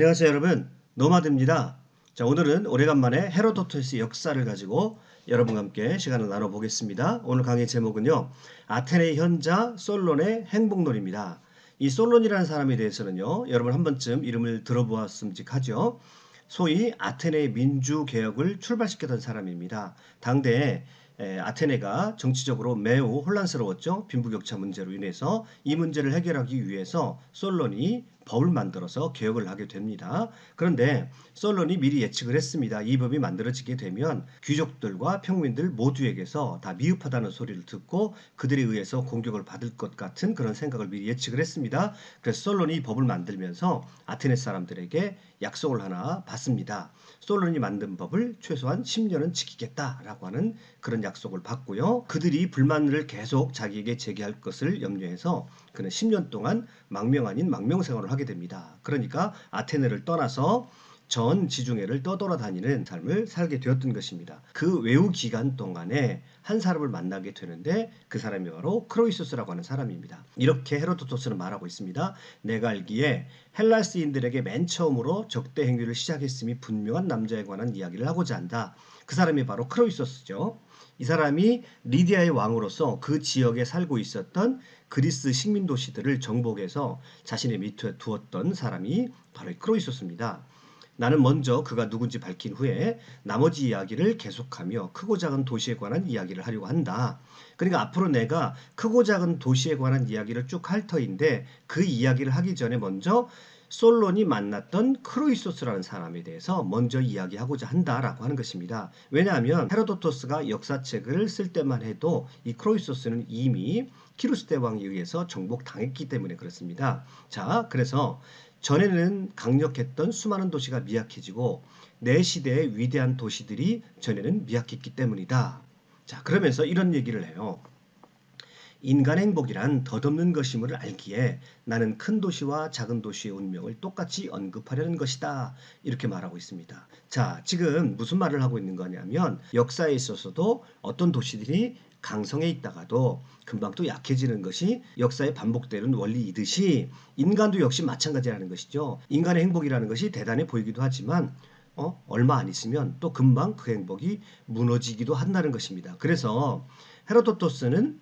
안녕하세요 여러분. 노마드입니다. 자 오늘은 오래간만에 헤로도토스의 역사를 가지고 여러분과 함께 시간을 나눠보겠습니다. 오늘 강의 제목은요 아테네 현자 솔론의 행복론입니다. 이 솔론이라는 사람에 대해서는요 여러분 한 번쯤 이름을 들어보았음직하죠. 소위 아테네 민주 개혁을 출발시켰던 사람입니다. 당대에 에, 아테네가 정치적으로 매우 혼란스러웠죠. 빈부격차 문제로 인해서 이 문제를 해결하기 위해서 솔론이 법을 만들어서 개혁을 하게 됩니다. 그런데 솔론이 미리 예측을 했습니다. 이 법이 만들어지게 되면 귀족들과 평민들 모두에게서 다 미흡하다는 소리를 듣고 그들에 의해서 공격을 받을 것 같은 그런 생각을 미리 예측을 했습니다. 그래서 솔론이 이 법을 만들면서 아테네 사람들에게 약속을 하나 받습니다. 솔론이 만든 법을 최소한 10년은 지키겠다라고 하는 그런 약속을 받고요. 그들이 불만을 계속 자기에게 제기할 것을 염려해서 그는 10년 동안 망명 아닌 망명 생활을 하게 됩니다. 그러니까 아테네를 떠나서 전 지중해를 떠돌아다니는 삶을 살게 되었던 것입니다. 그 외우 기간 동안에 한 사람을 만나게 되는데 그 사람이 바로 크로이소스라고 하는 사람입니다. 이렇게 헤로도토스는 말하고 있습니다. 내가 알기에 헬라스인들에게 맨 처음으로 적대 행위를 시작했음이 분명한 남자에 관한 이야기를 하고자 한다. 그 사람이 바로 크로이소스죠. 이 사람이 리디아의 왕으로서 그 지역에 살고 있었던 그리스 식민 도시들을 정복해서 자신의 밑에 두었던 사람이 바로 크로이소스입니다. 나는 먼저 그가 누군지 밝힌 후에 나머지 이야기를 계속하며 크고 작은 도시에 관한 이야기를 하려고 한다. 그러니까 앞으로 내가 크고 작은 도시에 관한 이야기를 쭉 할 터인데 그 이야기를 하기 전에 먼저 솔론이 만났던 크로이소스라는 사람에 대해서 먼저 이야기하고자 한다라고 하는 것입니다. 왜냐하면 헤로도토스가 역사책을 쓸 때만 해도 이 크로이소스는 이미 키루스 대왕에 의해서 정복당했기 때문에 그렇습니다. 자, 그래서 전에는 강력했던 수많은 도시가 미약해지고 내 시대의 위대한 도시들이 전에는 미약했기 때문이다. 자, 그러면서 이런 얘기를 해요. 인간 행복이란 덧없는 것임을 알기에 나는 큰 도시와 작은 도시의 운명을 똑같이 언급하려는 것이다. 이렇게 말하고 있습니다. 자, 지금 무슨 말을 하고 있는 거냐면 역사에 있어서도 어떤 도시들이 강성해 있다가도 금방 또 약해지는 것이 역사에 반복되는 원리이듯이 인간도 역시 마찬가지라는 것이죠. 인간의 행복이라는 것이 대단해 보이기도 하지만 어? 얼마 안 있으면 또 금방 그 행복이 무너지기도 한다는 것입니다. 그래서 헤로도토스는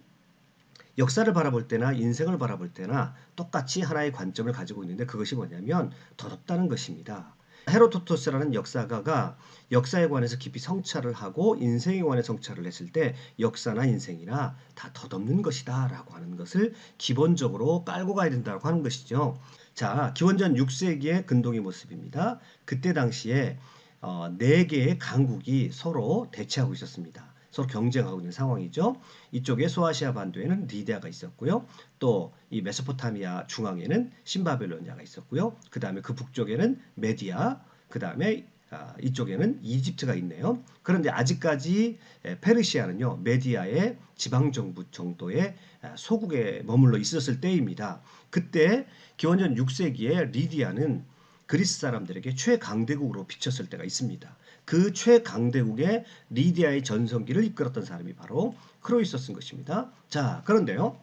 역사를 바라볼 때나 인생을 바라볼 때나 똑같이 하나의 관점을 가지고 있는데 그것이 뭐냐면 더럽다는 것입니다. 헤로토토스라는 역사가가 역사에 관해서 깊이 성찰을 하고 인생에 관해 성찰을 했을 때 역사나 인생이나 다 덧없는 것이다 라고 하는 것을 기본적으로 깔고 가야 된다고 하는 것이죠. 자, 기원전 6세기의 근동의 모습입니다. 그때 당시에 어, 4개의 강국이 서로 대치하고 있었습니다. 서로 경쟁하고 있는 상황이죠. 이쪽에 소아시아 반도에는 리디아가 있었고요. 또 이 메소포타미아 중앙에는 신바벨로니아가 있었고요. 그 다음에 그 북쪽에는 메디아, 그 다음에 아, 이쪽에는 이집트가 있네요. 그런데 아직까지 페르시아는요, 메디아의 지방정부 정도의 아, 소국에 머물러 있었을 때입니다. 그때 기원전 6세기에 리디아는 그리스 사람들에게 최강대국으로 비쳤을 때가 있습니다. 그 최강대국의 리디아의 전성기를 이끌었던 사람이 바로 크로이소스인 것입니다. 자, 그런데요.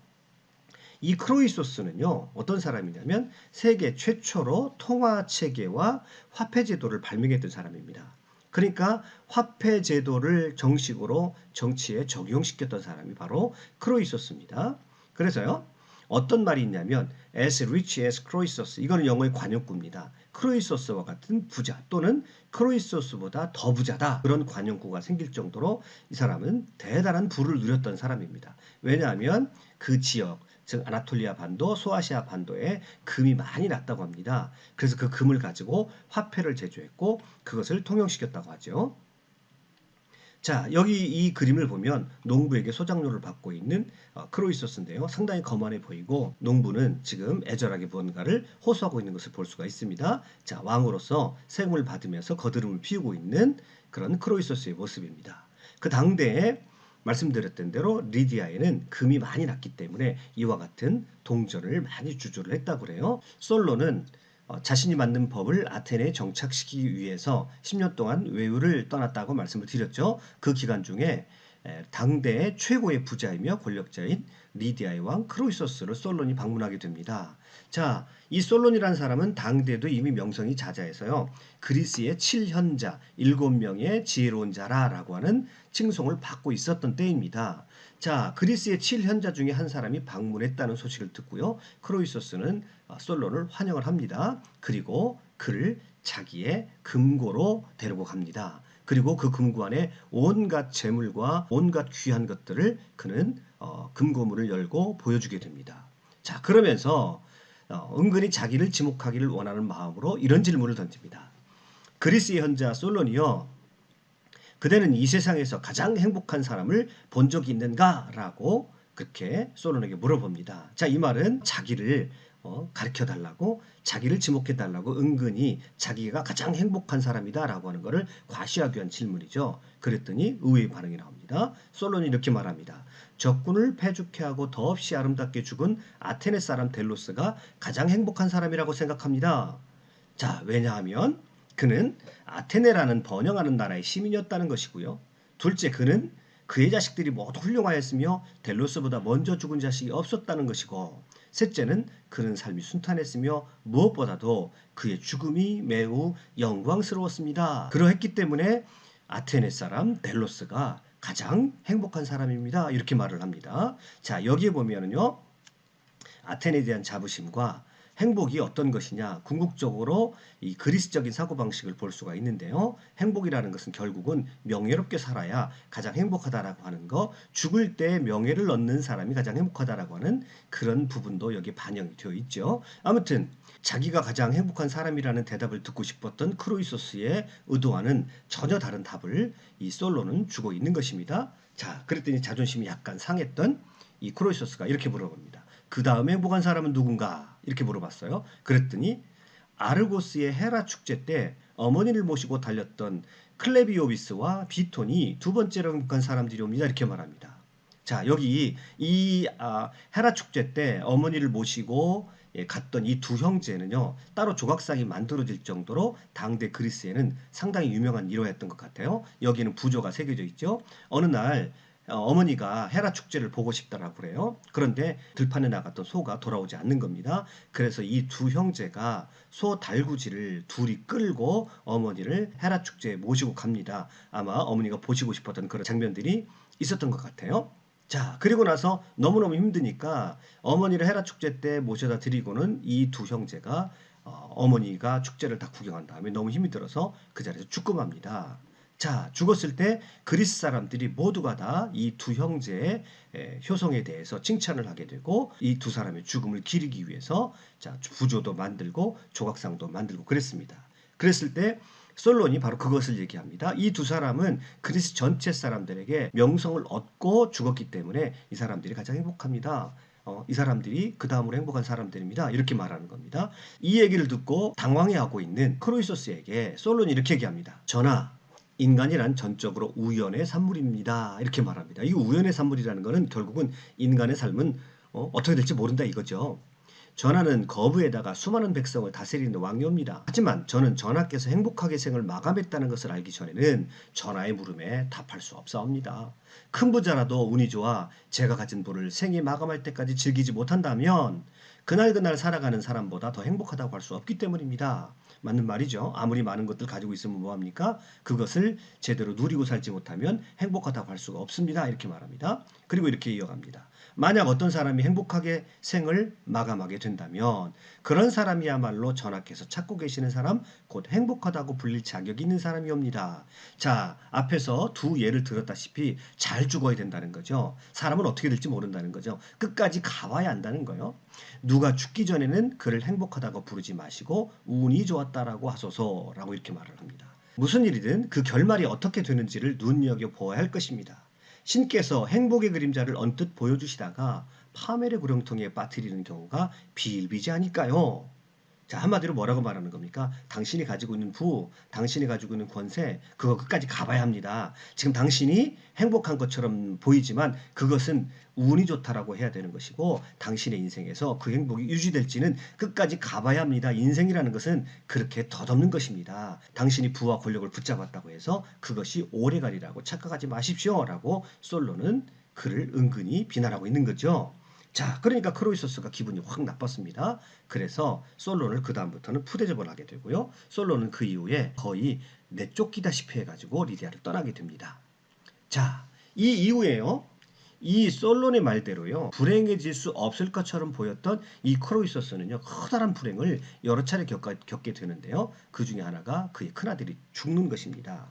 이 크로이소스는요, 어떤 사람이냐면 세계 최초로 통화 체계와 화폐 제도를 발명했던 사람입니다. 그러니까 화폐 제도를 정식으로 정치에 적용시켰던 사람이 바로 크로이소스입니다. 그래서요, 어떤 말이 있냐면 as rich as Croesus 이거는 영어의 관용구입니다. 크로이소스와 같은 부자 또는 크로이소스보다 더 부자다 그런 관용구가 생길 정도로 이 사람은 대단한 부를 누렸던 사람입니다. 왜냐하면 그 지역 즉 아나톨리아 반도, 소아시아 반도에 금이 많이 났다고 합니다. 그래서 그 금을 가지고 화폐를 제조했고 그것을 통용시켰다고 하죠. 자, 여기 이 그림을 보면 농부에게 소장료를 받고 있는 어, 크로이소스인데요. 상당히 거만해 보이고 농부는 지금 애절하게 무언가를 호소하고 있는 것을 볼 수가 있습니다. 자, 왕으로서 세금을 받으면서 거드름을 피우고 있는 그런 크로이소스의 모습입니다. 그 당대에 말씀드렸던 대로 리디아에는 금이 많이 났기 때문에 이와 같은 동전을 많이 주조를 했다고 그래요. 솔로는 어, 자신이 만든 법을 아테네에 정착시키기 위해서 10년 동안 외유를 떠났다고 말씀을 드렸죠. 그 기간 중에 에, 당대의 최고의 부자이며 권력자인 리디아의 왕 크로이소스를 솔론이 방문하게 됩니다. 자, 이 솔론이라는 사람은 당대도 이미 명성이 자자해서요. 그리스의 칠현자, 일곱 명의 지혜로운 자라라고 하는 칭송을 받고 있었던 때입니다. 자, 그리스의 칠현자 중에 한 사람이 방문했다는 소식을 듣고요. 크로이소스는 어, 솔론을 환영을 합니다. 그리고 그를 자기의 금고로 데리고 갑니다. 그리고 그 금고 안에 온갖 재물과 온갖 귀한 것들을 그는 어, 금고문을 열고 보여주게 됩니다. 자, 그러면서 어, 은근히 자기를 지목하기를 원하는 마음으로 이런 질문을 던집니다. 그리스의 현자 솔론이요. 그대는 이 세상에서 가장 행복한 사람을 본 적이 있는가? 라고 그렇게 솔론에게 물어봅니다. 자, 이 말은 자기를 어, 가르쳐 달라고 자기를 지목해 달라고 은근히 자기가 가장 행복한 사람이다라고 하는 것을 과시하기 위한 질문이죠. 그랬더니 의외의 반응이 나옵니다. 솔론이 이렇게 말합니다. 적군을 패죽게 하고 더없이 아름답게 죽은 아테네 사람 델로스가 가장 행복한 사람이라고 생각합니다. 자, 왜냐하면 그는 아테네라는 번영하는 나라의 시민이었다는 것이고요. 둘째, 그는 그의 자식들이 모두 훌륭하였으며 델로스보다 먼저 죽은 자식이 없었다는 것이고 셋째는 그는 삶이 순탄했으며 무엇보다도 그의 죽음이 매우 영광스러웠습니다. 그러했기 때문에 아테네 사람 델로스가 가장 행복한 사람입니다. 이렇게 말을 합니다. 자, 여기에 보면은요. 아테네에 대한 자부심과 행복이 어떤 것이냐 궁극적으로 이 그리스적인 사고방식을 볼 수가 있는데요. 행복이라는 것은 결국은 명예롭게 살아야 가장 행복하다라고 하는 거 죽을 때 명예를 얻는 사람이 가장 행복하다라고 하는 그런 부분도 여기 반영이 되어 있죠. 아무튼 자기가 가장 행복한 사람이라는 대답을 듣고 싶었던 크로이소스의 의도와는 전혀 다른 답을 이 솔로는 주고 있는 것입니다. 자, 그랬더니 자존심이 약간 상했던 이 크로이소스가 이렇게 물어봅니다. 그 다음에 행복한 사람은 누군가? 이렇게 물어봤어요. 그랬더니 아르고스의 헤라 축제 때 어머니를 모시고 달렸던 클레비오비스와 비톤이 두 번째로 행복한 사람들이 옵니다. 이렇게 말합니다. 자, 여기 이 아, 헤라 축제 때 어머니를 모시고 예, 갔던 이 두 형제는요 따로 조각상이 만들어질 정도로 당대 그리스에는 상당히 유명한 일화였던 것 같아요. 여기는 부조가 새겨져 있죠. 어느 날 어, 어머니가 헤라 축제를 보고 싶다라고 그래요. 그런데 들판에 나갔던 소가 돌아오지 않는 겁니다. 그래서 이 두 형제가 소 달구지를 둘이 끌고 어머니를 헤라 축제에 모시고 갑니다. 아마 어머니가 보시고 싶었던 그런 장면들이 있었던 것 같아요. 자, 그리고 나서 너무너무 힘드니까 어머니를 헤라 축제 때 모셔다 드리고는 이 두 형제가 어, 어머니가 축제를 다 구경한 다음에 너무 힘이 들어서 그 자리에서 죽음합니다. 자, 죽었을 때 그리스 사람들이 모두가 다 이 두 형제의 효성에 대해서 칭찬을 하게 되고 이 두 사람의 죽음을 기리기 위해서 자, 부조도 만들고 조각상도 만들고 그랬습니다. 그랬을 때 솔론이 바로 그것을 얘기합니다. 이 두 사람은 그리스 전체 사람들에게 명성을 얻고 죽었기 때문에 이 사람들이 가장 행복합니다. 어, 이 사람들이 그 다음으로 행복한 사람들입니다. 이렇게 말하는 겁니다. 이 얘기를 듣고 당황해하고 있는 크로이소스에게 솔론이 이렇게 얘기합니다. 전하, 인간이란 전적으로 우연의 산물입니다. 이렇게 말합니다. 이 우연의 산물이라는 것은 결국은 인간의 삶은 어, 떻게 될지 모른다 이거죠. 전하는 거부에다가 수많은 백성을 다스리는 왕녀입니다. 하지만 저는 전하께서 행복하게 생을 마감했다는 것을 알기 전에는 전하의 물음에 답할 수 없사옵니다. 큰 부자라도 운이 좋아 제가 가진 부를 생이 마감할 때까지 즐기지 못한다면 그날그날 살아가는 사람보다 더 행복하다고 할 수 없기 때문입니다. 맞는 말이죠. 아무리 많은 것들 가지고 있으면 뭐합니까? 그것을 제대로 누리고 살지 못하면 행복하다고 할 수가 없습니다. 이렇게 말합니다. 그리고 이렇게 이어갑니다. 만약 어떤 사람이 행복하게 생을 마감하게 된다면 그런 사람이야말로 전하께서 찾고 계시는 사람 곧 행복하다고 불릴 자격이 있는 사람이옵니다. 자, 앞에서 두 예를 들었다시피 잘 죽어야 된다는 거죠. 사람은 어떻게 될지 모른다는 거죠. 끝까지 가봐야 한다는 거예요. 누가 죽기 전에는 그를 행복하다고 부르지 마시고 운이 좋았다라고 하소서라고 이렇게 말을 합니다. 무슨 일이든 그 결말이 어떻게 되는지를 눈여겨 보아야 할 것입니다. 신께서 행복의 그림자를 언뜻 보여주시다가 파멸의 구렁텅이에 빠뜨리는 경우가 비일비재하니까요. 자, 한마디로 뭐라고 말하는 겁니까? 당신이 가지고 있는 부, 당신이 가지고 있는 권세, 그거 끝까지 가봐야 합니다. 지금 당신이 행복한 것처럼 보이지만 그것은 운이 좋다라고 해야 되는 것이고 당신의 인생에서 그 행복이 유지될지는 끝까지 가봐야 합니다. 인생이라는 것은 그렇게 덧없는 것입니다. 당신이 부와 권력을 붙잡았다고 해서 그것이 오래가리라고 착각하지 마십시오라고 솔로는 그를 은근히 비난하고 있는 거죠. 자, 그러니까 크로이소스가 기분이 확 나빴습니다. 그래서 솔론을 그 다음부터는 푸대접을 하게 되고요. 솔론은 그 이후에 거의 내쫓기다시피 해가지고 리디아를 떠나게 됩니다. 자, 이 이후에요. 이 솔론의 말대로요. 불행해질 수 없을 것처럼 보였던 이 크로이소스는요. 커다란 불행을 여러 차례 겪, 겪게 되는데요. 그 중에 하나가 그의 큰아들이 죽는 것입니다.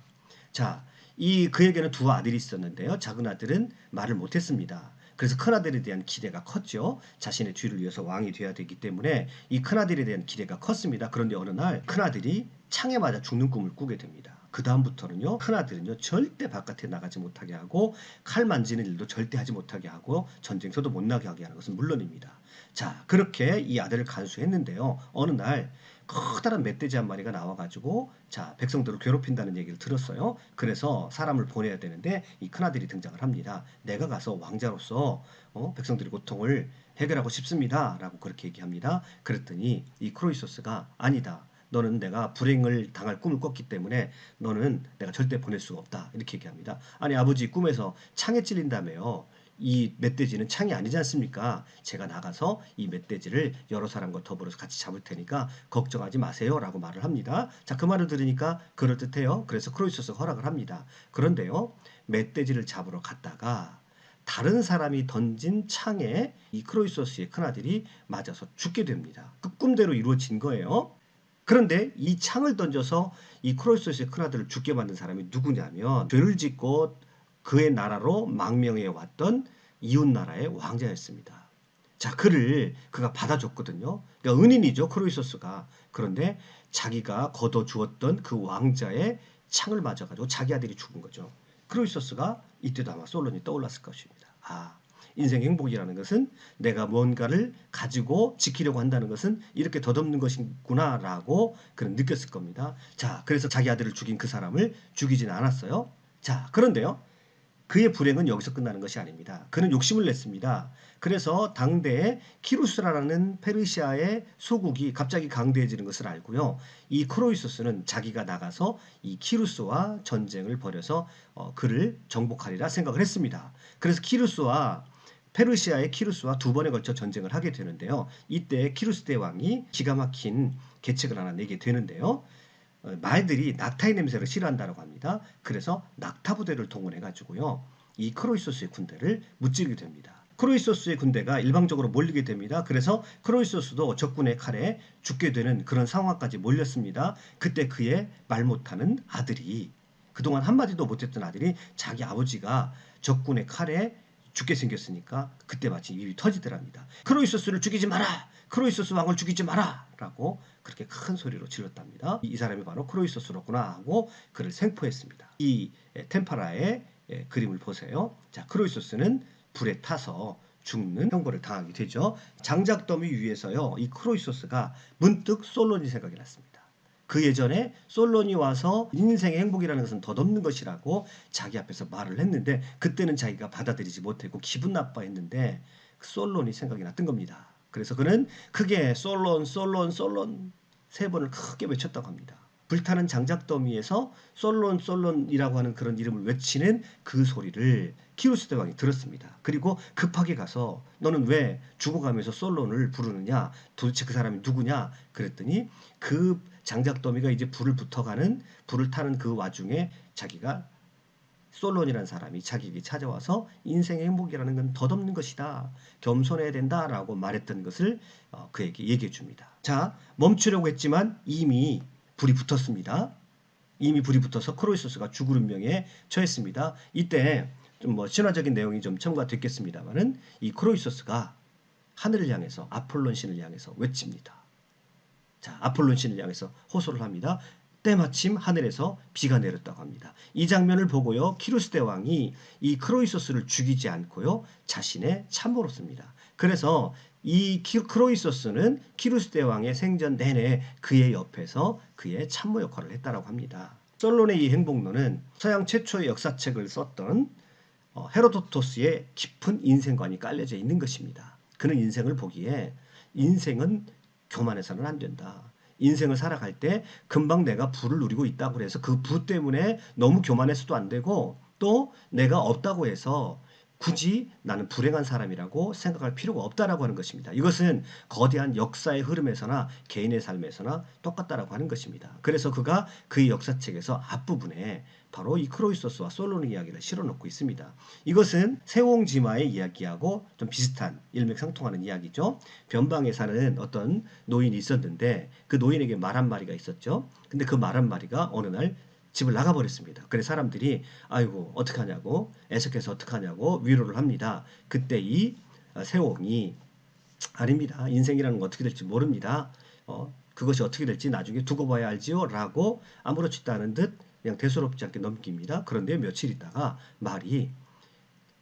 자, 이 그에게는 두 아들이 있었는데요. 작은 아들은 말을 못했습니다. 그래서 큰아들에 대한 기대가 컸죠. 자신의 뒤를 이어서 왕이 되어야 되기 때문에 이 큰아들에 대한 기대가 컸습니다. 그런데 어느 날 큰아들이 창에 맞아 죽는 꿈을 꾸게 됩니다. 그 다음부터는요 큰아들은요 절대 바깥에 나가지 못하게 하고 칼 만지는 일도 절대 하지 못하게 하고 전쟁터도 못 나게 하게 하는 것은 물론입니다. 자 그렇게 이 아들을 간수했는데요 어느 날 커다란 멧돼지 한 마리가 나와가지고 자 백성들을 괴롭힌다는 얘기를 들었어요. 그래서 사람을 보내야 되는데 이 큰아들이 등장을 합니다. 내가 가서 왕자로서 어, 백성들의 고통을 해결하고 싶습니다 라고 그렇게 얘기합니다. 그랬더니 이 크로이소스가 아니다. 너는 내가 불행을 당할 꿈을 꿨기 때문에 너는 내가 절대 보낼 수가 없다. 이렇게 얘기합니다. 아니 아버지 꿈에서 창에 찔린다며요. 이 멧돼지는 창이 아니지 않습니까? 제가 나가서 이 멧돼지를 여러 사람과 더불어서 같이 잡을 테니까 걱정하지 마세요. 라고 말을 합니다. 자, 그 말을 들으니까 그럴듯해요. 그래서 크로이소스가 허락을 합니다. 그런데요, 멧돼지를 잡으러 갔다가 다른 사람이 던진 창에 이 크로이소스의 큰아들이 맞아서 죽게 됩니다. 그 꿈대로 이루어진 거예요. 그런데 이 창을 던져서 이 크로이소스의 큰아들을 죽게 만든 사람이 누구냐면 죄를 짓고 그의 나라로 망명해 왔던 이웃 나라의 왕자였습니다. 자, 그를 그가 받아줬거든요. 그러니까 은인이죠, 크로이소스가. 그런데 자기가 거둬 주었던 그 왕자의 창을 맞아 가지고 자기 아들이 죽은 거죠. 크로이소스가 이때도 아마 솔론이 떠올랐을 것입니다. 아, 인생 행복이라는 것은 내가 뭔가를 가지고 지키려고 한다는 것은 이렇게 덧없는 것이구나라고 그는 느꼈을 겁니다. 자, 그래서 자기 아들을 죽인 그 사람을 죽이진 않았어요. 자, 그런데요. 그의 불행은 여기서 끝나는 것이 아닙니다. 그는 욕심을 냈습니다. 그래서 당대에 키루스라는 페르시아의 소국이 갑자기 강대해지는 것을 알고요. 이 크로이소스는 자기가 나가서 이 키루스와 전쟁을 벌여서 어, 그를 정복하리라 생각을 했습니다. 그래서 키루스와 페르시아의 키루스와 두 번에 걸쳐 전쟁을 하게 되는데요. 이때 키루스 대왕이 기가 막힌 계책을 하나 내게 되는데요. 어, 말들이 낙타의 냄새를 싫어한다고 합니다. 그래서 낙타 부대를 동원해 가지고요. 이 크로이소스의 군대를 무찌르게 됩니다. 크로이소스의 군대가 일방적으로 몰리게 됩니다. 그래서 크로이소스도 적군의 칼에 죽게 되는 그런 상황까지 몰렸습니다. 그때 그의 말 못하는 아들이 그동안 한마디도 못했던 아들이 자기 아버지가 적군의 칼에 죽게 생겼으니까 그때 마치 입이 터지더랍니다. 크로이소스를 죽이지 마라! 크로이소스 왕을 죽이지 마라! 라고 그렇게 큰 소리로 질렀답니다. 이 사람이 바로 크로이소스로구나 하고 그를 생포했습니다. 이 템파라의 그림을 보세요. 자, 크로이소스는 불에 타서 죽는 형벌을 당하게 되죠. 장작 더미 위에서요. 이 크로이소스가 문득 솔론이 생각이 났습니다. 그 예전에 솔론이 와서 인생의 행복이라는 것은 덧없는 것이라고 자기 앞에서 말을 했는데 그때는 자기가 받아들이지 못했고 기분 나빠했는데 그 솔론이 생각이 났던 겁니다. 그래서 그는 크게 솔론 솔론 솔론 세 번을 크게 외쳤다고 합니다. 불타는 장작 더미에서 솔론 솔론이라고 하는 그런 이름을 외치는 그 소리를 키루스 대왕이 들었습니다. 그리고 급하게 가서 너는 왜 죽어가면서 솔론을 부르느냐? 도대체 그 사람이 누구냐? 그랬더니 그 장작 더미가 이제 불을 붙어가는 불을 타는 그 와중에 자기가 솔론이라는 사람이 자기에게 찾아와서 인생의 행복이라는 건 덧없는 것이다. 겸손해야 된다 라고 말했던 것을 어, 그에게 얘기해 줍니다. 자, 멈추려고 했지만 이미 불이 붙었습니다. 이미 불이 붙어서 크로이소스가 죽을 운명에 처했습니다. 이때 좀 뭐 신화적인 내용이 좀 첨가 됐겠습니다만은 이 크로이소스가 하늘을 향해서 아폴론 신을 향해서 외칩니다. 자, 아폴론 신을 향해서 호소를 합니다. 때마침 하늘에서 비가 내렸다고 합니다. 이 장면을 보고요. 키루스 대왕이 이 크로이소스를 죽이지 않고요. 자신의 참모로 씁니다. 그래서 이 크로이소스는 키루스 대왕의 생전 내내 그의 옆에서 그의 참모 역할을 했다라고 합니다. 솔론의 이 행복론은 서양 최초의 역사책을 썼던 어, 헤로도토스의 깊은 인생관이 깔려져 있는 것입니다. 그는 인생을 보기에 인생은 교만해서는 안 된다. 인생을 살아갈 때 금방 내가 부를 누리고 있다고 해서 그 부 때문에 너무 교만해서도 안 되고 또 내가 없다고 해서 굳이 나는 불행한 사람이라고 생각할 필요가 없다라고 하는 것입니다. 이것은 거대한 역사의 흐름에서나 개인의 삶에서나 똑같다라고 하는 것입니다. 그래서 그가 그의 역사책에서 앞부분에 바로 이 크로이소스와 솔로몬 이야기를 실어놓고 있습니다. 이것은 세옹지마의 이야기하고 좀 비슷한 일맥상통하는 이야기죠. 변방에 사는 어떤 노인이 있었는데 그 노인에게 말 한 마리가 있었죠. 근데 그 말 한 마리가 어느 날 집을 나가버렸습니다. 그래서 사람들이 아이고 어떡하냐고 애석해서 어떡하냐고 위로를 합니다. 그때 이 세옹이 아닙니다. 인생이라는 건 어떻게 될지 모릅니다. 어, 그것이 어떻게 될지 나중에 두고 봐야 알지요. 라고 아무렇지도 않은 듯 그냥 대수롭지 않게 넘깁니다. 그런데 며칠 있다가 말이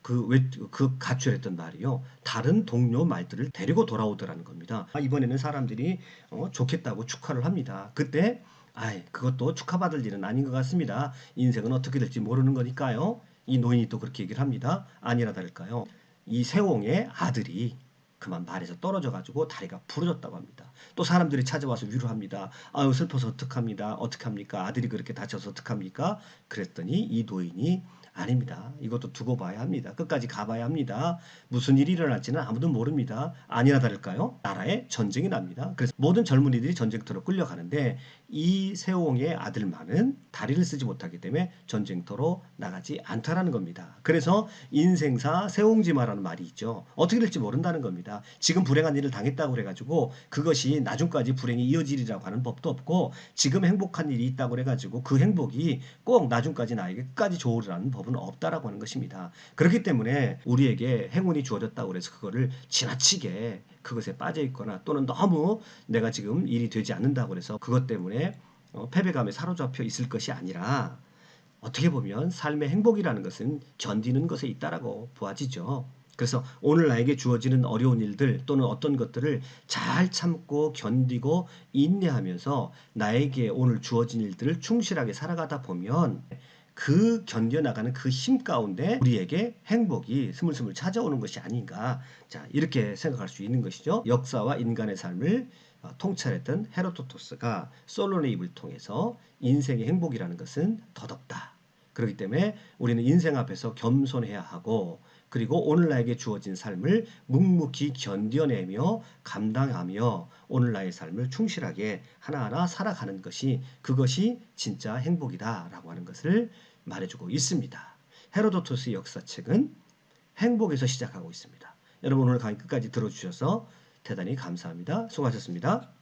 그, 왜, 그 가출했던 말이요. 다른 동료 말들을 데리고 돌아오더라는 겁니다. 아, 이번에는 사람들이 어, 좋겠다고 축하를 합니다. 그때, 아이, 그것도 축하받을 일은 아닌 것 같습니다. 인생은 어떻게 될지 모르는 거니까요. 이 노인이 또 그렇게 얘기를 합니다. 아니라 다를까요. 이 세옹의 아들이 그만 말에서 떨어져 가지고 다리가 부러졌다고 합니다. 또 사람들이 찾아와서 위로합니다. 아유 슬퍼서 어떡합니다. 어떡합니까? 아들이 그렇게 다쳐서 어떡합니까? 그랬더니 이 노인이 아닙니다. 이것도 두고 봐야 합니다. 끝까지 가봐야 합니다. 무슨 일이 일어날지는 아무도 모릅니다. 아니나 다를까요? 나라에 전쟁이 납니다. 그래서 모든 젊은이들이 전쟁터로 끌려가는데 이 세옹의 아들만은 다리를 쓰지 못하기 때문에 전쟁터로 나가지 않다라는 겁니다. 그래서 인생사 세옹지마라는 말이 있죠. 어떻게 될지 모른다는 겁니다. 지금 불행한 일을 당했다고 그래가지고 그것이 나중까지 불행이 이어지리라고 하는 법도 없고 지금 행복한 일이 있다고 그래가지고 그 행복이 꼭 나중까지 나에게 끝까지 좋으라는 법은 없다라고 하는 것입니다. 그렇기 때문에 우리에게 행운이 주어졌다고 그래서 그거를 지나치게 그것에 빠져 있거나 또는 너무 내가 지금 일이 되지 않는다고 그래서 그것 때문에 어, 패배감에 사로잡혀 있을 것이 아니라 어떻게 보면 삶의 행복이라는 것은 견디는 것에 있다라고 보아지죠. 그래서 오늘 나에게 주어지는 어려운 일들 또는 어떤 것들을 잘 참고 견디고 인내하면서 나에게 오늘 주어진 일들을 충실하게 살아가다 보면 그 견뎌나가는 그 힘 가운데 우리에게 행복이 스물스물 찾아오는 것이 아닌가. 자, 이렇게 생각할 수 있는 것이죠. 역사와 인간의 삶을 어, 통찰했던 헤로토토스가 솔로네 입을 통해서 인생의 행복이라는 것은 덧없다. 그렇기 때문에 우리는 인생 앞에서 겸손해야 하고 그리고 오늘 나에게 주어진 삶을 묵묵히 견뎌내며 감당하며 오늘 나의 삶을 충실하게 하나하나 살아가는 것이 그것이 진짜 행복이다라고 하는 것을 말해주고 있습니다. 헤로도토스의 역사책은 행복에서 시작하고 있습니다. 여러분 오늘 강의 끝까지 들어주셔서 대단히 감사합니다. 수고하셨습니다.